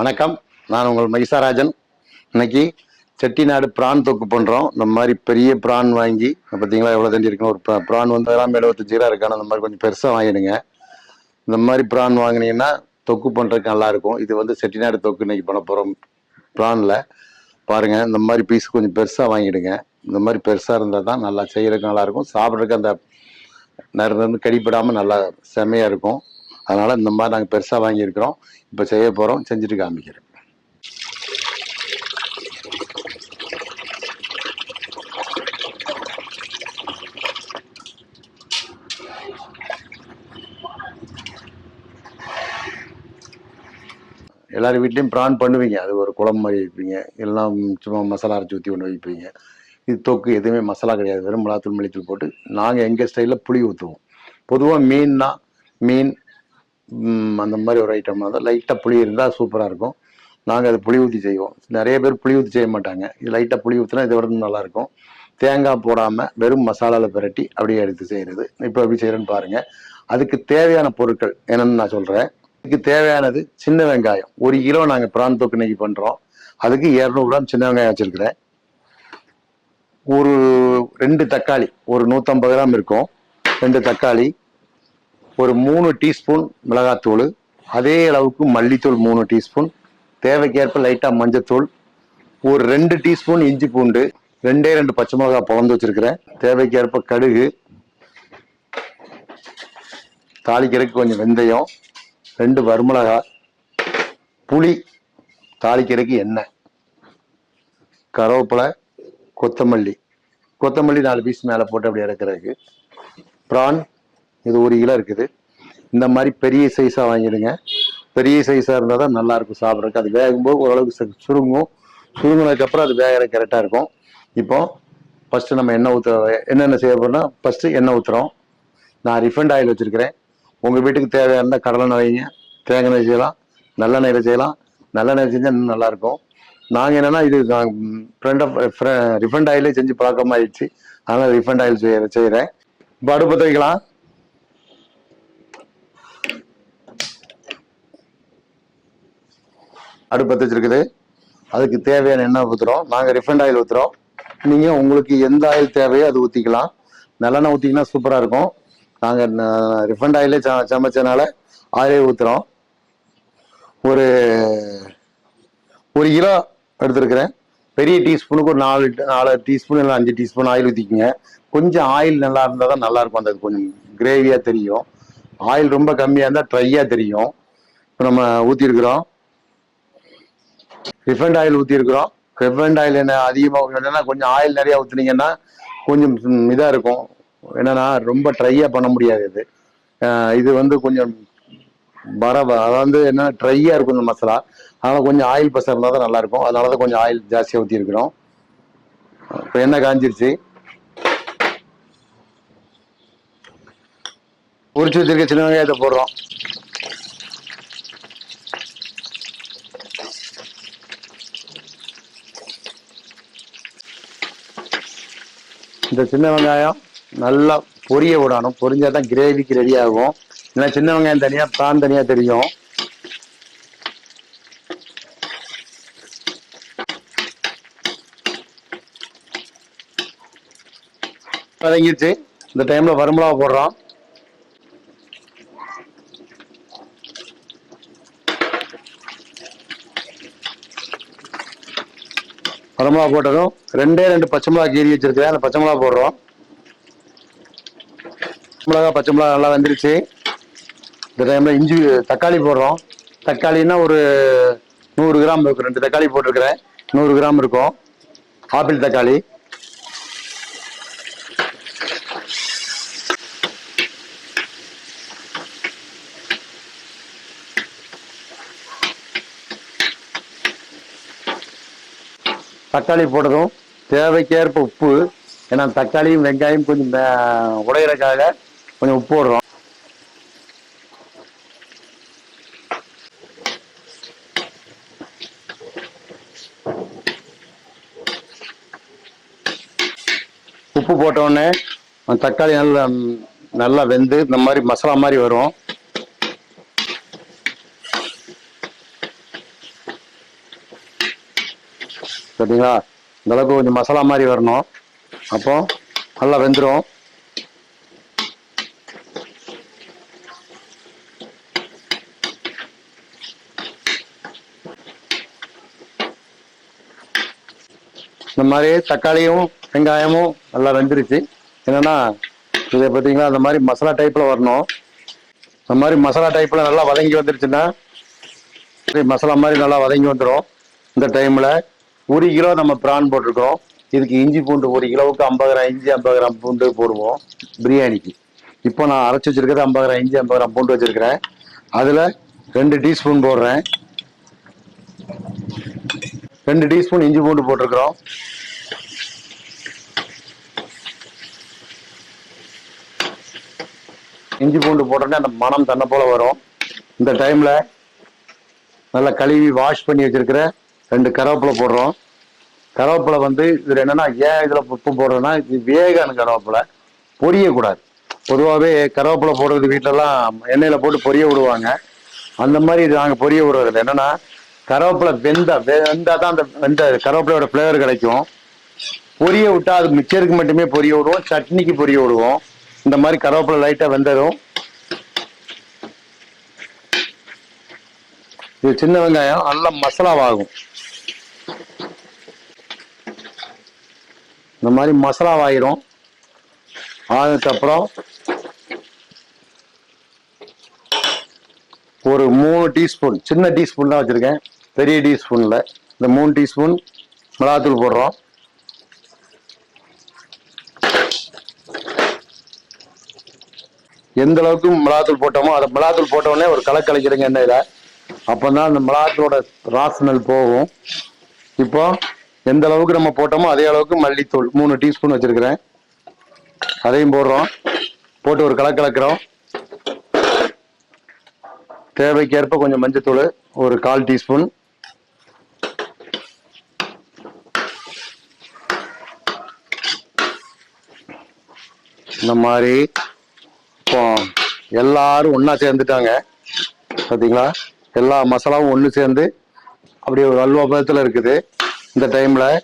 வணக்கம். நான் உங்கள் மைசாராஜன் இன்னைக்கு செட்டிநாடு பிரான் தொக்கு பண்ணுறோம் இந்த மாதிரி பெரிய பிரான் வாங்கி பார்த்தீங்களா எவ்வளோ தண்டி இருக்குன்னு ஒரு பிரான் வந்து எல்லாம் எழுபத்தஞ்சு ரூபா இருக்கான அந்த மாதிரி கொஞ்சம் பெருசாக வாங்கிடுங்க. இந்த மாதிரி பிரான் வாங்கினீங்கன்னா தொக்கு பண்ணுறதுக்கு நல்லா இருக்கும். இது வந்து செட்டிநாடு தொக்கு இன்னைக்கு பண்ண போகிறோம் பிரானில். பாருங்க இந்த மாதிரி பீஸ் கொஞ்சம் பெருசாக வாங்கிடுங்க. இந்த மாதிரி பெருசாக இருந்தால் தான் நல்லா செய்யறதுக்கு நல்லா இருக்கும். சாப்பிட்றதுக்கு அந்த நறுந்து கடிப்படாமல் நல்லா செமையாக இருக்கும். அதனால் இந்த மாதிரி நாங்கள் பெருசாக வாங்கியிருக்கிறோம். இப்போ செய்ய போகிறோம் செஞ்சுட்டு காமிக்கிறேன். எல்லார் வீட்லேயும் ப்ரான் பண்ணுவீங்க. அது ஒரு குழம்பு மாதிரி வைப்பீங்க. எல்லாம் சும்மா மசாலா அரைச்சி ஊற்றி ஒன்று வைப்பீங்க. இது தொக்கு எதுவுமே மசாலா கிடையாது. வெறும் மிளகாத்தூள் மல்லித்தூள் போட்டு நாங்கள் எங்கள் ஸ்டைலில் புளி ஊற்றுவோம் பொதுவாக மீன்னா மீன் அந்த மாதிரி ஒரு ஐட்டம் தான் லைட்டாக புளி இருந்தால் சூப்பராக இருக்கும். நாங்கள் அதை புளி ஊற்றி செய்வோம். நிறைய பேர் புளி ஊற்றி செய்ய மாட்டாங்க. இது லைட்டாக புளி ஊற்றினா இது வரது நல்லாயிருக்கும் தேங்காய் போடாமல் வெறும் மசாலாவில் பிரட்டி அப்படியே எடுத்து செய்கிறது இப்போ எப்படி செய்கிறேன்னு பாருங்கள் அதுக்கு தேவையான பொருட்கள் என்னென்னு நான் சொல்கிறேன் இதுக்கு தேவையானது சின்ன வெங்காயம். ஒரு கிலோ நாங்கள் பிரான் தொக்கு இன்னைக்கு பண்ணுறோம் அதுக்கு இரநூறு கிராம் சின்ன வெங்காயம் வச்சுருக்கிறேன். ஒரு ரெண்டு தக்காளி. ஒரு நூற்றம்பது கிராம் இருக்கும். ரெண்டு தக்காளி. ஒரு மூணு டீஸ்பூன் மிளகாத்தூள் அதே அளவுக்கு மல்லித்தூள் மூணு டீஸ்பூன் தேவைக்கேற்ப லைட்டாக மஞ்சத்தூள் ஒரு ரெண்டு டீஸ்பூன் இஞ்சி பூண்டு ரெண்டே ரெண்டு பச்சை மிளகாய் பிளந்து வச்சுருக்கிறேன். தேவைக்கேற்ப கடுகு தாளிக்கிறதுக்கு கொஞ்சம் வெந்தயம் ரெண்டு வறுமிளகாய் புளி தாளிக்கிறதுக்கு எண்ணெய் கருவேப்பிலை கொத்தமல்லி. கொத்தமல்லி நாலு பீஸ் மேலே போட்டு அப்படி இறக்குறதுக்கு. ப்ரான் இது ஒரு கிலோ இருக்குது. இந்த மாதிரி பெரிய சைஸாக வாங்கிடுங்க. பெரிய சைஸாக இருந்தால் தான் நல்லாயிருக்கும் சாப்பிட்றதுக்கு. அது வேகும்போது ஓரளவுக்கு சு- சுருங்கும். சுருங்கினதுக்கப்புறம் அது வேகிற கரெக்டாக இருக்கும். இப்போ ஃபஸ்ட்டு நம்ம எண்ணெய் ஊற்ற என்னென்ன செய்ய போகிறோம்னா ஃபஸ்ட்டு எண்ணெய் ஊற்றுறோம் நான் ரிஃபைண்ட் ஆயில் வச்சுருக்கிறேன். உங்கள் வீட்டுக்கு தேவையான கடலை வைங்க தேங்காய் எண்ணெய் செய்யலாம். நல்லெண்ணெயில் செய்யலாம். நல்லெண்ணெய் செஞ்சால் இன்னும் நல்லாயிருக்கும். நாங்கள் என்னென்னா இது ஃப்ரெண்ட் ஆஃப் ரிஃபைண்ட் ஆயிலே செஞ்சு பழக்கமாயிடுச்சு. அதனால் ரிஃபைண்ட் ஆயில் செய்ய செய்கிறேன் இப்போ அடுப்பு பற்ற வைக்கலாம் அடுப்பு வச்சிருக்குது. அதுக்கு தேவையான எண்ணெய் ஊற்றுறோம் நாங்கள் ரிஃபைண்ட் ஆயில் ஊற்றுறோம் நீங்கள் உங்களுக்கு எந்த ஆயில் தேவையோ அது ஊற்றிக்கலாம் நல்லெண்ணெய் ஊற்றிங்கன்னா சூப்பராக இருக்கும். நாங்கள் ரிஃபைண்ட் ஆயிலே ச சமைச்சனால ஆயிலே ஊற்றுறோம் ஒரு ஒரு கிலோ எடுத்துருக்கிறேன். பெரிய டீஸ்பூனுக்கு ஒரு நாலு நாலு டீஸ்பூன் இல்லை அஞ்சு டீஸ்பூன் ஆயில் ஊற்றிக்கிங்க கொஞ்சம் ஆயில் நல்லா இருந்தால் தான் நல்லாயிருக்கும் அந்த கொஞ்சம் கிரேவியாக தெரியும். ஆயில் ரொம்ப கம்மியாக இருந்தால் ட்ரையாக தெரியும். இப்போ நம்ம ஊற்றிருக்கிறோம் ரிஃபைண்ட் ஆயில் ஊற்றிருக்கிறோம் ரிஃபைண்ட் ஆயில் என்ன அதிகமாக என்னன்னா கொஞ்சம் ஆயில் நிறையா ஊற்றுனீங்கன்னா கொஞ்சம் இதாக இருக்கும். என்னன்னா ரொம்ப ட்ரையாக பண்ண முடியாது இது. இது வந்து கொஞ்சம் வர அதாவது என்ன ட்ரையாக இருக்கும் இந்த மசாலா. அதனால் கொஞ்சம் ஆயில் பசம் இருந்தால் தான் நல்லாயிருக்கும். அதனால தான் கொஞ்சம் ஆயில் ஜாஸ்தியாக ஊற்றிருக்கிறோம் இப்போ எண்ணெய் காஞ்சிருச்சு? உரிச்சு வச்சிருக்க சின்ன வெங்காயத்தை போடுறோம். இந்த சின்ன வெங்காயம் நல்லா பொரிய விடணும். பொரிஞ்சால் தான் கிரேவிக்கு ரெடி ஆகும். ஏன்னா சின்ன வெங்காயம் தனியா பிரான் தனியா தெரியும். வதங்கிடுச்சு. இந்த டைம்ல வரும்பலாவை போடுறோம். வரமிளகா போட்டதும் ரெண்டே ரெண்டு பச்சை மிளகா கீறி வச்சிருக்கேன் அந்த பச்சை மிளகா போடுறோம். மிளகா பச்சை மிளகா நல்லா வந்துருச்சு. இந்த டைம்ல இஞ்சி தக்காளி போடுறோம். தக்காளின்னா ஒரு நூறு கிராம் இருக்கும் ரெண்டு தக்காளி போட்டிருக்கிறேன். நூறு கிராம் இருக்கும். ஆப்பிள் தக்காளி. தக்காளி போட்டதும் தேவைக்கேற்ப உப்பு. ஏன்னா தக்காளியும் வெங்காயம் கொஞ்சம் உடையிறக்காக கொஞ்சம் உப்பு போடுறோம். உப்பு போட்டவுடனே தக்காளி நல்லா நல்லா வெந்து இந்த மாதிரி மசாலா மாதிரி வரும். சரிங்களா? இந்த அளவுக்கு கொஞ்சம் மசாலா மாதிரி வரணும். அப்போ நல்லா வெந்துடும் இந்த மாதிரி தக்காளியும் வெங்காயமும் நல்லா வெந்துருச்சு. என்னன்னா இதை பார்த்தீங்கன்னா அந்த மாதிரி மசாலா டைப்பில் வரணும். இந்த மாதிரி மசாலா டைப்பில் நல்லா வதங்கி வந்துருச்சுன்னா சரி, மசாலா மாதிரி நல்லா வதங்கி வந்துடும் இந்த டைமில் ஒரு கிலோ நம்ம பிரான் போட்டிருக்கோம் இதுக்கு இஞ்சி பூண்டு ஒரு கிலோவுக்கு ஐம்பது கிராம் இஞ்சி ஐம்பது கிராம் பூண்டு போடுவோம் பிரியாணிக்கு. இப்போ நான் அரைச்சி வச்சிருக்கிறது ஐம்பது கிராம் இஞ்சி ஐம்பது கிராம் பூண்டு வச்சிருக்கிறேன். அதில் ரெண்டு டீஸ்பூன் போடுறேன். ரெண்டு டீஸ்பூன் இஞ்சி பூண்டு போட்டிருக்கிறோம். இஞ்சி பூண்டு போட்டோன்னே அந்த மனம் தன்னை போல வரும். இந்த டைமில் நல்லா கழுவி வாஷ் பண்ணி வச்சிருக்கிற ரெண்டு கருவேப்பிலை போடுறோம். கருவேப்பிலை வந்து இதில் என்னென்னா ஏன் இதில் உப்பு போடுறோன்னா இது வேகான கருவேப்பிலை. பொரியக்கூடாது. பொதுவாகவே கருவேப்பிலை போடுறது வீட்டிலலாம் எண்ணெயில் போட்டு பொரிய விடுவாங்க. அந்த மாதிரி இது நாங்கள் பொரிய விடுறது என்னன்னா கருவேப்பிலை வெந்தா வெந்தா தான் அந்த வெந்த கருவேப்பிலையோட ஃப்ளேவர் கிடைக்கும். பொரிய விட்டால் அது மிச்சருக்கு மட்டுமே பொரிய விடுவோம். சட்னிக்கு பொரிய விடுவோம். இந்த மாதிரி கருவேப்பிலை லைட்டாக வெந்ததும். இது சின்ன வெங்காயம் நல்லா மசாலாவாகும். இந்த மாதிரி மசாலாவாயிரும் ஆனதுக்கப்புறம் ஒரு மூணு டீஸ்பூன் சின்ன டீஸ்பூன் தான் வச்சிருக்கேன். பெரிய டீஸ்பூனில் இந்த மூணு டீஸ்பூன் மிளகாத்தூள் போடுறோம். எந்த அளவுக்கு மிளகாத்தூள் போட்டோமோ அதை மிளகாத்தூள் போட்டோடனே ஒரு கலக்கு கலக்கிடுங்க அப்போ தான் அந்த மிளகாத்தூளோட ராசனல் போகும். இப்போ எந்த அளவுக்கு நம்ம போட்டோமோ அதே அளவுக்கு மல்லித்தூள் மூணு டீஸ்பூன் வச்சிருக்கிறேன். அதையும் போடுறோம். போட்டு ஒரு கலக்கு கலக்கிறோம். தேவைக்கேற்ப கொஞ்சம் மஞ்சத்தூள் ஒரு கால் டீஸ்பூன் இந்த மாதிரி இப்போ எல்லாரும் ஒன்றா சேர்ந்துட்டாங்க. பார்த்தீங்களா எல்லா மசாலாவும் ஒன்று சேர்ந்து அப்படியே ஒரு அல்வா பதத்தில் இருக்குது. இந்த டைமில்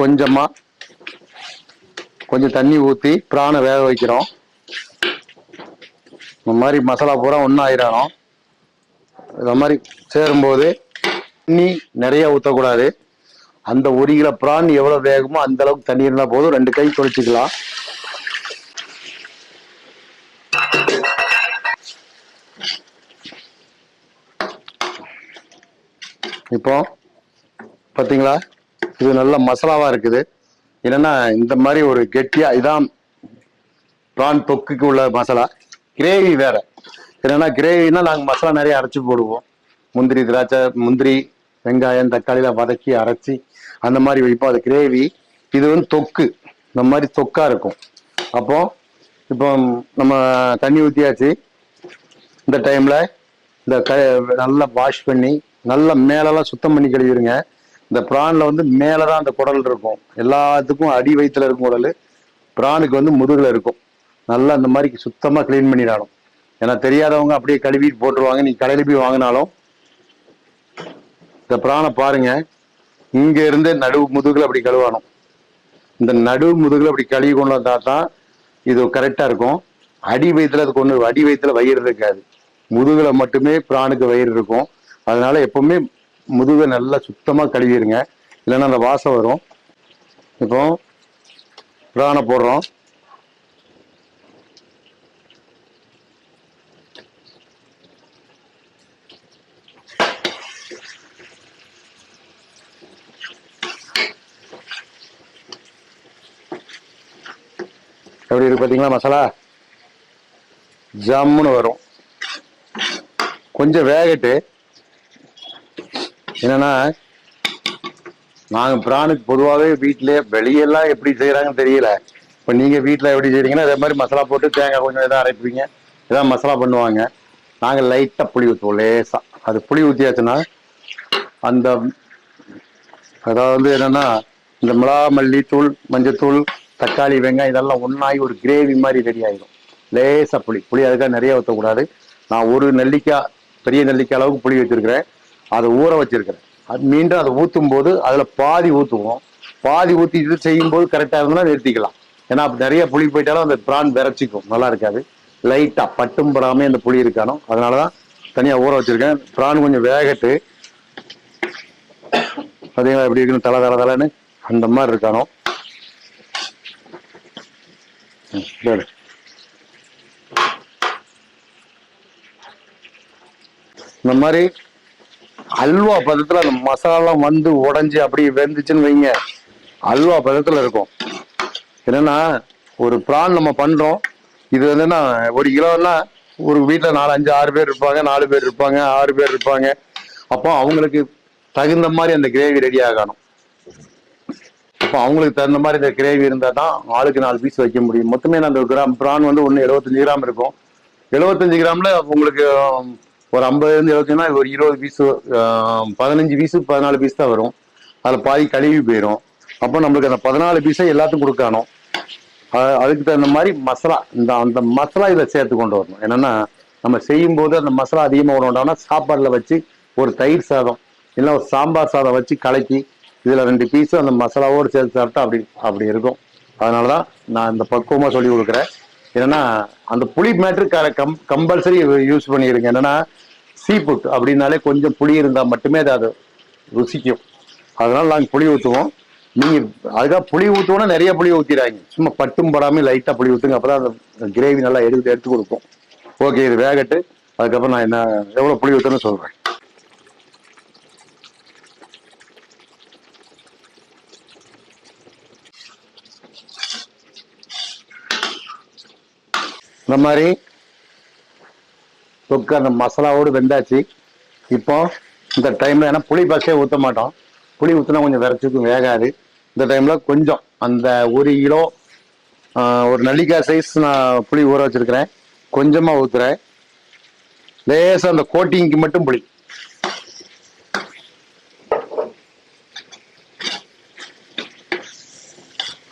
கொஞ்சமாக கொஞ்சம் தண்ணி ஊற்றி பிரானை வேக வைக்கிறோம். இந்த மாதிரி மசாலா பூரா ஒன்றும் ஆயிடணும் இந்த மாதிரி சேரும்போது தண்ணி நிறைய ஊற்றக்கூடாது அந்த ஒரு கிலோ பிரான் எவ்வளோ வேகமோ அந்த அளவுக்கு தண்ணி இருந்தால் போதும். ரெண்டு கை தொளிச்சிக்கலாம். இப்போ பார்த்தீங்களா இது நல்ல மசாலாவாக இருக்குது. என்னன்னா இந்த மாதிரி ஒரு கெட்டியாக இதான் ப்ரான் தொக்குக்கு உள்ள மசாலா. கிரேவி வேற. என்னன்னா கிரேவினா நாங்கள் மசாலா நிறைய அரைச்சி போடுவோம். முந்திரி திராட்சை முந்திரி வெங்காயம் தக்காளிலாம் வதக்கி அரைச்சி அந்த மாதிரி வைப்போம். அது கிரேவி இது வந்து தொக்கு. இந்த மாதிரி தொக்கா இருக்கும். அப்போ இப்போ நம்ம தண்ணி ஊற்றியாச்சு இந்த டைமில் இந்த க நல்லா வாஷ் பண்ணி நல்லா மேலெல்லாம் சுத்தம் பண்ணி கழுவிடுங்க. இந்த பிராணில் வந்து மேலே தான் அந்த குடல் இருக்கும். எல்லாத்துக்கும் அடி வயிற்றுல இருக்கும் குடல். பிராணுக்கு வந்து முதுகில் இருக்கும். நல்லா அந்த மாதிரி சுத்தமாக க்ளீன் பண்ணிடணும். ஏன்னா தெரியாதவங்க அப்படியே கழுவிட்டு போட்டுருவாங்க. நீ கடையில் போய் வாங்கினாலும். இந்த பிராணை பாருங்க. இங்கேருந்து நடு நடுவு அப்படி கழுவணும். இந்த நடு முதுகில் அப்படி கழுவி கொண்டு வந்தால் தான் இது கரெக்டாக இருக்கும். அடி வயிற்றுல அது கொண்டு அடி வயிற்றுல வயிறு இருக்காது. முதுகில் மட்டுமே பிராணுக்கு வயிறு இருக்கும். அதனால எப்பவுமே முதுகை நல்லா சுத்தமா கழுவிடுங்க இல்லைன்னா அந்த வாசம் வரும். இப்போ பிராணை போடுறோம். எப்படி இருக்கு பாத்தீங்களா மசாலா? ஜம்முன்னு வரும். கொஞ்சம் வேகட்டு. என்னன்னா நாங்க பிராணுக்கு பொதுவாகவே வீட்டிலே வெளியெல்லாம் எப்படி செய்யறாங்கன்னு தெரியல. இப்போ நீங்க வீட்டில் எப்படி செய்றீங்கன்னா அதே மாதிரி மசாலா போட்டு தேங்காய் கொஞ்சம் இதாக அரைப்பீங்க. இதான் மசாலா பண்ணுவாங்க. நாங்கள் லைட்டாக புளி ஊற்றுவோம் லேசாக அது புளி ஊற்றியாச்சுன்னா அந்த அதாவது வந்து என்னன்னா இந்த மிளா மல்லித்தூள் மஞ்சத்தூள் தக்காளி வெங்காயம் இதெல்லாம் ஒன்றாகி ஒரு கிரேவி மாதிரி ரெடி ஆகிடும் லேசாக புளி. புளி அதுக்காக நிறைய ஊற்றக்கூடாது நான் ஒரு நெல்லிக்காய் பெரிய நெல்லிக்காய் அளவுக்கு புளி வச்சுருக்கிறேன். அதை ஊற வச்சிருக்கிறேன். அது மீண்டும் அதை ஊற்றும் போது அதில் பாதி ஊற்றுவோம் பாதி ஊற்றி இது செய்யும்போது கரெக்டாக இருந்தாலும் நிறுத்திக்கலாம். ஏன்னா நிறைய புளி போயிட்டாலும் அந்த ப்ரான் விரைச்சிக்கும். நல்லா இருக்காது. லைட்டாக பட்டும் படாமல் அந்த புளி இருக்கணும் அதனால தான் தனியாக ஊற வச்சிருக்கேன். பிரான் கொஞ்சம் வேகட்டு. பார்த்தீங்களா எப்படி இருக்குன்னு தலை தலை தலைன்னு அந்த மாதிரி இருக்கணும் இந்த மாதிரி அல்வா பதத்துல அந்த மசாலா வந்து உடஞ்சி அப்படியே வெந்துச்சுன்னு வைங்க. அல்வா பதத்துல இருக்கும். என்னன்னா ஒரு ப்ரான் நம்ம பண்றோம். இது வந்துன்னா ஒரு கிலோன்னா ஒரு வீட்டில் நாலு அஞ்சு ஆறு பேர் இருப்பாங்க. நாலு பேர் இருப்பாங்க. ஆறு பேர் இருப்பாங்க. அப்போ அவங்களுக்கு தகுந்த மாதிரி அந்த கிரேவி ரெடி ஆகணும். அப்போ அவங்களுக்கு தகுந்த மாதிரி இந்த கிரேவி இருந்தால் தான் ஆளுக்கு நாலு பீஸ் வைக்க முடியும். மொத்தமே நான் அந்த கிராம் பிரான் வந்து ஒன்று எழுபத்தஞ்சு கிராம் இருக்கும். எழுபத்தஞ்சு கிராமில் உங்களுக்கு ஒரு ஐம்பதுலேருந்து எழுபத்தினா ஒரு இருபது பீஸு பதினஞ்சு பீஸு பதினாலு பீஸ் தான் வரும். அதில் பாதி கழுவி போயிடும் அப்போ நம்மளுக்கு அந்த பதினாலு பீஸை எல்லாத்துக்கும் கொடுக்கணும். அதுக்கு தகுந்த மாதிரி மசாலா இந்த அந்த மசாலா இதில் சேர்த்து கொண்டு வரணும். என்னன்னா நம்ம செய்யும்போது அந்த மசாலா அதிகமாக வரணும்னா சாப்பாடில் வச்சு ஒரு தயிர் சாதம் இல்லை ஒரு சாம்பார் சாதம் வச்சு கலக்கி இதில் ரெண்டு பீஸும் அந்த மசாலாவோடு சேர்த்து சாப்பிட்டா அப்படி அப்படி இருக்கும். அதனால தான் நான் இந்த பக்குவமாக சொல்லி கொடுக்குறேன். என்னன்னா அந்த புளி மேட்ரு கம் கம்பல்சரி யூஸ் பண்ணிடுங்க என்னென்னா சீ ஃபுட் அப்படின்னாலே கொஞ்சம் புளி இருந்தால் மட்டுமே அது அது ருசிக்கும். அதனால் நாங்கள் புளி ஊற்றுவோம் நீங்கள் அதுக்காக புளி ஊற்றுவோம்னா நிறைய புளி ஊற்றிடாங்க சும்மா பட்டும் படாமல் லைட்டாக புளி ஊற்றுங்க அப்போ தான் அந்த கிரேவி நல்லா எடுத்து எடுத்து கொடுக்கும் ஓகே இது வேகட்டு. அதுக்கப்புறம் நான் என்ன எவ்வளோ புளி ஊற்றுன்னு சொல்கிறேன் இந்த மாதிரி தொக்கு அந்த மசாலாவோடு வெந்தாச்சு. இப்போ இந்த டைம்ல ஏன்னா புளி பஸ்ஸே ஊற்ற மாட்டோம். புளி ஊற்றினா கொஞ்சம் விரைச்சிக்கும் வேகாது. இந்த டைம்ல கொஞ்சம் அந்த ஒரு கிலோ ஒரு நெல்லிக்காய் சைஸ் நான் புளி ஊற வச்சிருக்கிறேன். கொஞ்சமாக ஊற்றுறேன் லேசாக அந்த கோட்டிங்க்கு மட்டும் புளி.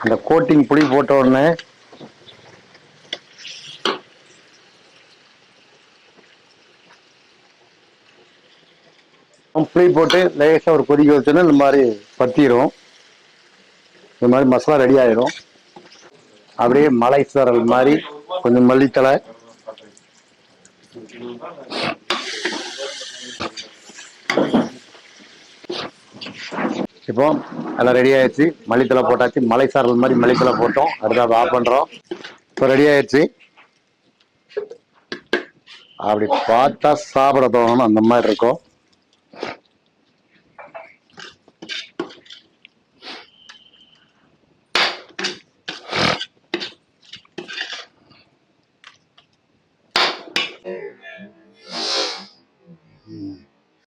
அந்த கோட்டிங் புளி போட்ட உடனே புளி போட்டு லேசாக ஒரு கொதிக்க வச்சோன்னா இந்த மாதிரி பத்திரும். இந்த மாதிரி மசாலா ரெடி ஆயிரும். அப்படியே மலை சாரல் மாதிரி கொஞ்சம் மல்லித்தலை இப்போ எல்லாம் ரெடி ஆயிடுச்சு. மல்லித்தலை போட்டாச்சு. மலை சாரல் மாதிரி மல்லித்தலை போட்டோம். அடுத்து ஆஃப் பண்ணுறோம் இப்போ ரெடி ஆயிடுச்சு. அப்படி பார்த்தா சாப்பிட தோணும் அந்த மாதிரி இருக்கும்.